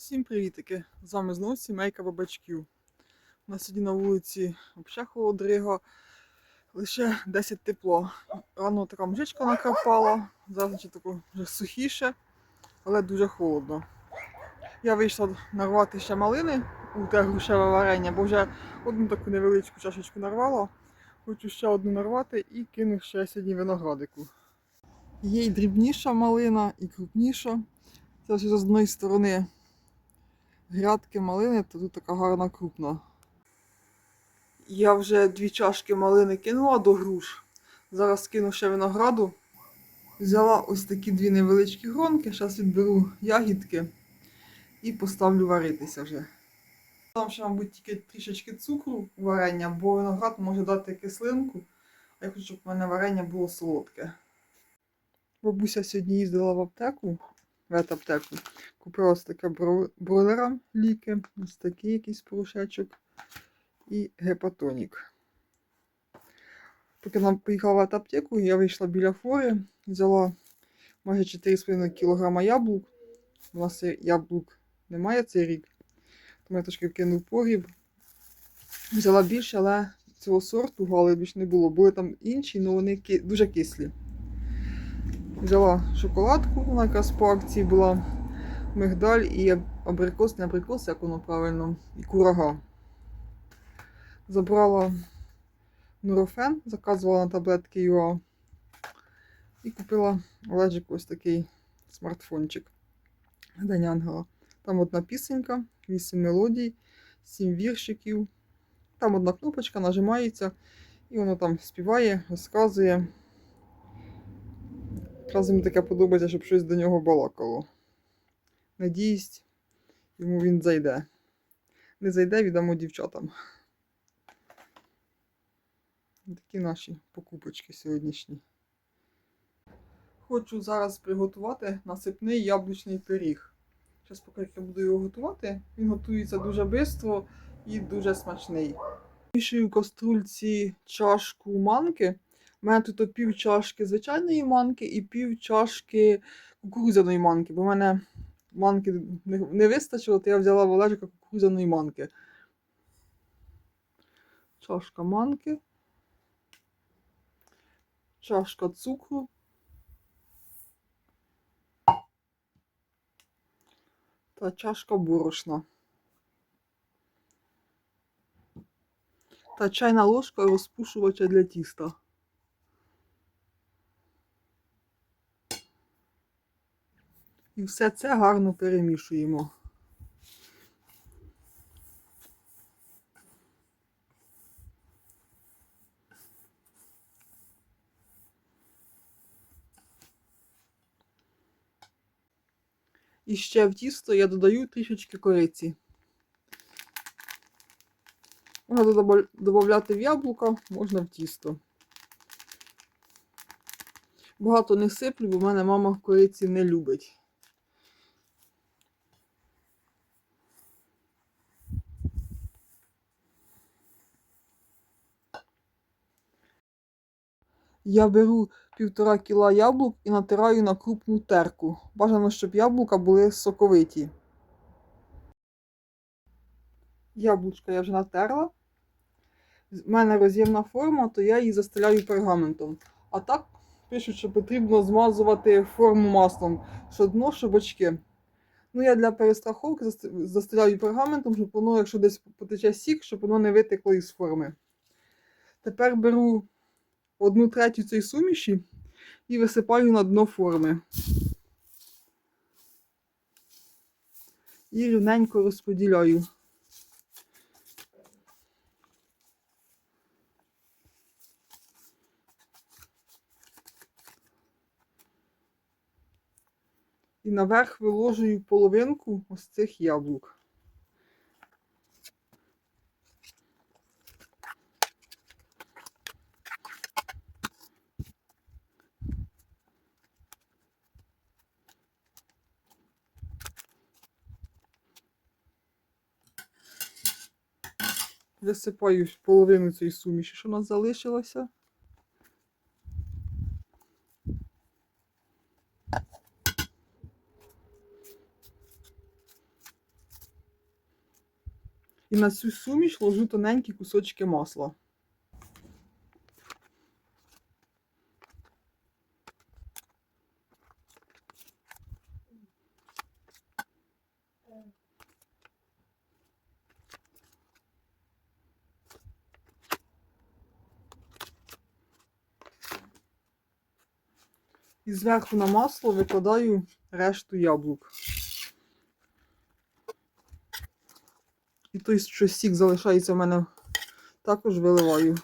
Всім привітики! З вами знову сімейка бабачків. У нас сьогодні на вулиці взагалі холодрига, лише 10 тепло. Рано така мжичка накапала, зараз тако вже сухіше, але дуже холодно. Я вийшла нарвати ще малини у те грушеве варення, бо вже одну таку невеличку чашечку нарвала. Хочу ще одну нарвати і кину ще сьогодні виноградику. Є і дрібніша малина, і крупніша. Це з одної сторони грядки малини, то тут така гарна крупна. Я вже дві чашки малини кинула до груш. Зараз кину ще винограду. Взяла ось такі дві невеличкі гронки. Зараз відберу ягідки і поставлю варитися вже. Там ще, мабуть, тільки трішечки цукру у варення, бо виноград може дати кислинку, а я хочу, щоб в мене варення було солодке. Бабуся сьогодні їздила в аптеку, в аптеку. Купила таке бро- бройлера ліки, ось такий якийсь порошечок і гепатонік. Поки нам поїхала в аптеку, я вийшла біля фори, взяла майже 4,5 кг яблук. У нас яблук немає цей рік, тому я трошки вкинув погріб. Взяла більше, але цього сорту гали більше не було. Були там інші, але вони дуже кислі. Взяла шоколадку, вона якраз по акції була мигдаль і абрикос, не абрикос, як воно правильно, і курага. Забрала нурофен, заказувала на таблетки ЮА. І купила Олежик ось такий смартфончик День Ангела. Там одна пісенька, 8 мелодій, 7 віршиків. Там одна кнопочка нажимається, і воно там співає, розказує. Разом таке подобається, щоб щось до нього балакало. Надіюсь, йому він зайде. Не зайде, віддамо дівчатам. Такі наші покупочки сьогоднішні. Хочу зараз приготувати насипний яблучний пиріг. Зараз, поки я буду його готувати, він готується дуже швидко і дуже смачний. Мішую в каструльці чашку манки. У мене тут пів чашки звичайної манки і пів чашки кукурудзяної манки, бо в мене манки не, вистачило, то я взяла в Олежика кукурудзяної манки. Чашка манки. Чашка цукру. Та чашка борошна. Та чайна ложка розпушувача для тіста. І все це гарно перемішуємо. І ще в тісто я додаю трішечки кориці. Можна додати в яблука, можна в тісто. Багато не сиплю, бо в мене мама кориці не любить. Я беру півтора кіла яблук і натираю на крупну терку. Бажано, щоб яблука були соковиті. Яблучка я вже натерла. В мене роз'ємна форма, то я її застеляю пергаментом. А так пишуть, що потрібно змазувати форму маслом, що дно, що бочки. Ну, я для перестраховки заст- застеляю пергаментом, щоб воно, якщо десь потече сік, щоб воно не витекло із форми. Тепер беру одну третю цієї суміші і висипаю на дно форми. І рівненько розподіляю. І наверх виложую половинку ось цих яблук. Засипаю половину цієї суміші, що у нас залишилося. І на цю суміш ложу тоненькі кусочки масла. І зверху на масло викладаю решту яблук. І той, що сік залишається в мене, також виливаю.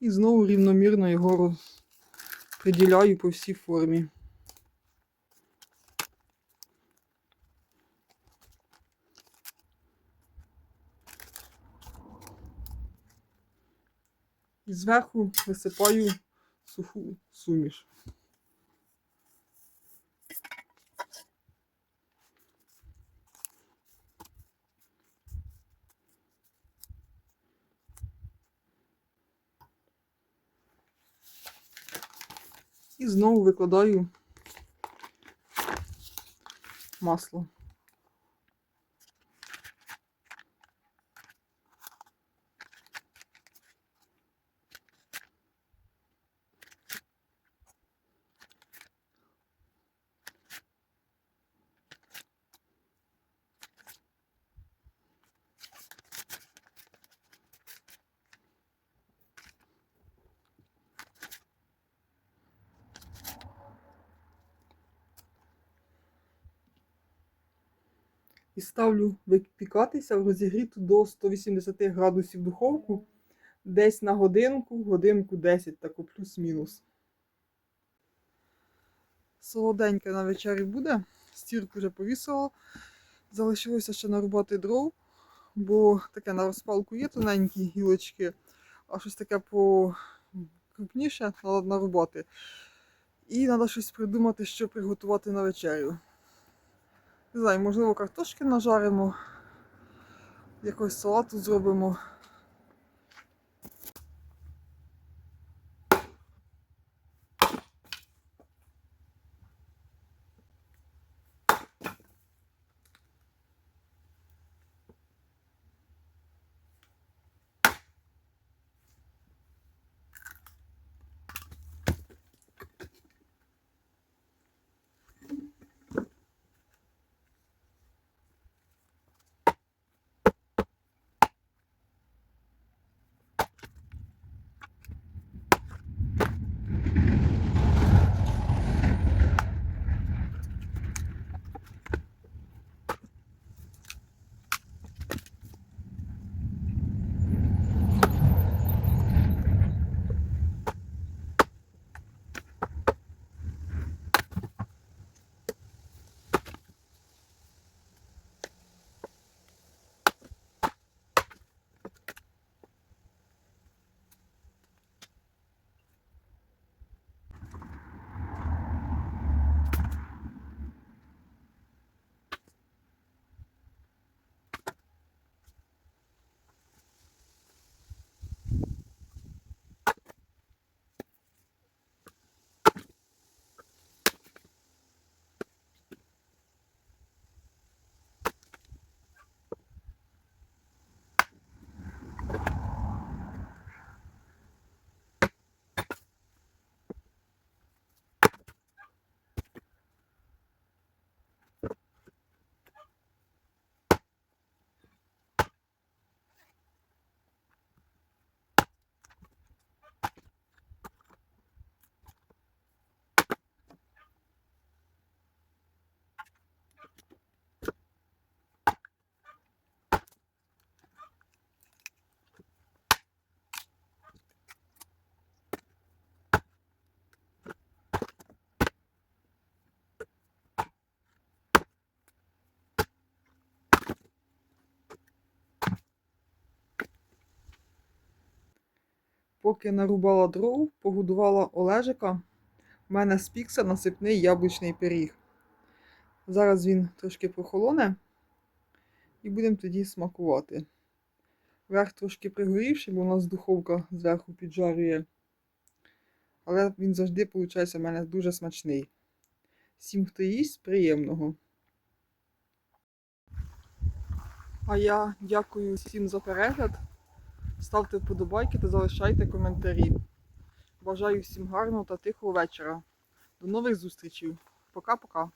І знову рівномірно його розподіляю по всій формі. І зверху висипаю суху суміш. І знову викладаю масло. І ставлю випікатися в розігріту до 180 градусів духовку десь на годинку, годинку 10, тако плюс-мінус. Солоденьке на вечері буде. Стірку вже повісила. Залишилося ще нарубати дров, бо таке на розпалку є тоненькі гілочки, а щось таке покрупніше треба нарубати. І треба щось придумати, що приготувати на вечерю. Не знаю, можливо, картошки нажаримо, якось салату зробимо. Поки нарубала дров, погодувала Олежика. У мене спікся насипний яблучний пиріг. Зараз він трошки прохолоне і будемо тоді смакувати. Верх трошки пригорівший, бо у нас духовка зверху піджарює. Але він завжди, виходить, у мене дуже смачний. Всім, хто їсть, приємного. А я дякую всім за перегляд. Ставте вподобайки та залишайте коментарі. Бажаю всім гарного та тихого вечора. До нових зустрічей. Пока-пока.